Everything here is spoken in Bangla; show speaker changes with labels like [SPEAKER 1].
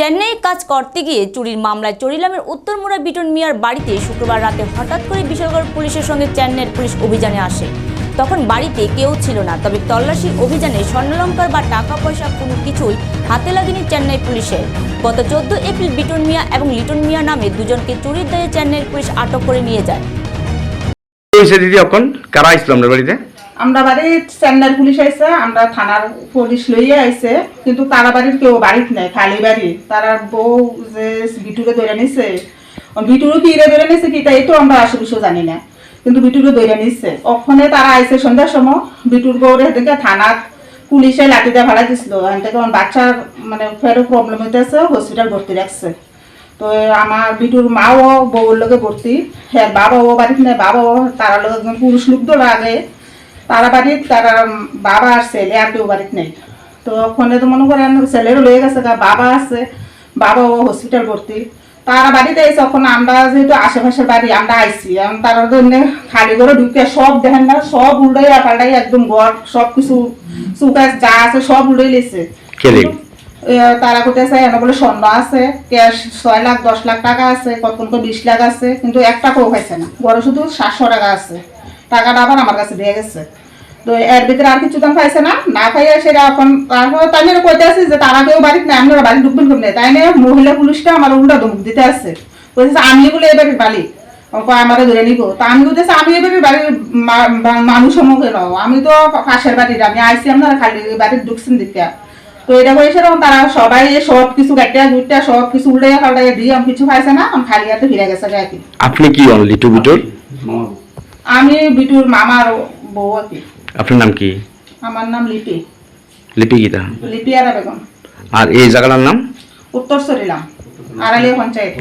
[SPEAKER 1] চেন্নাইয়ে কাজ করতে গিয়ে চুরির মামলায় চরিলামের উত্তরমুড়া বিটন মিয়ার বাড়িতে শুক্রবার রাতে হঠাৎ করে বিশালগড় পুলিশের সঙ্গে চেন্নাইয়ের পুলিশ অভিযানে আসে। তখন বাড়িতে কেউ ছিল না, তবে তল্লাশি অভিযানে স্বর্ণলঙ্কার বা টাকা পয়সা কোনো কিছুই হাতে লাগেনি চেন্নাই পুলিশের। গত চোদ্দ এপ্রিল বিটন মিয়া এবং লিটন মিয়া নামে দুজনকে চুরির দায়ে চেন্নাইয়ের পুলিশ আটক করে নিয়ে যায়।
[SPEAKER 2] কারা আপনার বাড়িতে?
[SPEAKER 3] আমরা বাড়ি চেন্নাই পুলিশ আইসে আমরা থানার পুলিশ লইয়ে আইসে কিন্তু তারা বাড়ির কেউ বাড়িত নাই, খালি বাড়ি। তারা বউ যে বিটুরে ধরে নিছে বিটুরও কি রে ধরে নিছে কি তাই তো আমরা আসলে জানি না। কিন্তু বিটুরে ধরে নিচ্ছে ওখানে তারা আইসে সন্ধ্যার সময়, বিটুর বউরে হেঁটে থানার পুলিশে লাঠি দিয়ে ভাড়া দিছিল। থেকে আমার বাচ্চার মানে ফেরও প্রবলেম হইতেছে হসপিটাল ভর্তি রাখছে। তো আমার বিটুর মাও বউর লগে ভর্তি। হ্যাঁ বাবাও বাড়িতে নেই, বাবাও তারা লোক একজন পুরুষ লোক তো লাগে। তারা বাড়ির তারা বাবা আর ছেলে আর কেউ বাড়িতে নেই। তো ওখানে তো মনে করেন ছেলেরও লয়ে গেছে বাবা আছে বাবাও হসপিটাল ভর্তি। তারা বাড়িতে এসে ওখানে আমরা যেহেতু আশেপাশের বাড়ি আমরা আইসি তারা এমনি খালি করে ঢুকে সব দেখেন না সব উল্টাই পাল্টাই একদম ঘর সব কিছু চুকাশ যা আছে সব উল্টাই লেছে। তারা কোথায় এনে বলে স্বর্ণ আছে ক্যাশ ছয় লাখ দশ লাখ টাকা আছে কত বিশ লাখ আছে কিন্তু এক টাকাও পাইছে না। ঘরে শুধু সাতশো টাকা আছে। টাকাটা আবার আমার কাছে দিয়ে গেছে। তো এর ভিতরে আর কিছু দাম পাইছে না। না পাইয়া সেটা এখন তারপর তাই নিয়ে কইতে আছে যে তারা কেউ বাড়িতে না আপনারা বাড়ি ঢুকবেন কেমনে? তাই নিয়ে মহিলা পুলিশটা আমার উল্টা ধমক দিতে আছে বলছে আমি বলে এবারে বালি আমারে ধরে নিব। তা আমি বলতেছি আমি এভাবে বাড়ির মানুষ সম্মুখে নও আমি তো পাশের বাড়ির আমি আইসি আপনারা খালি বাড়ির ঢুকছেন দিকে। তো এটা করে সেরকম তারা সবাই সব কিছু কাটিয়া গুটিয়া সব কিছু উল্টে পাল্টাইয়া দিয়ে আমি কিছু পাইছে না আমি খালি হাতে ফিরে গেছে আর কি
[SPEAKER 2] আপনি কি হন লিটু বিটুর
[SPEAKER 3] আমি বিটুর মামার বউ আর কি।
[SPEAKER 2] আপনার নাম কি?
[SPEAKER 3] আমার নাম লিপি।
[SPEAKER 2] লিপি গীতা
[SPEAKER 3] লিপি আর বেগম।
[SPEAKER 2] আর এই জায়গাটার নাম?
[SPEAKER 3] উত্তর সরিলাম আড়ালিয়া পঞ্চায়েত।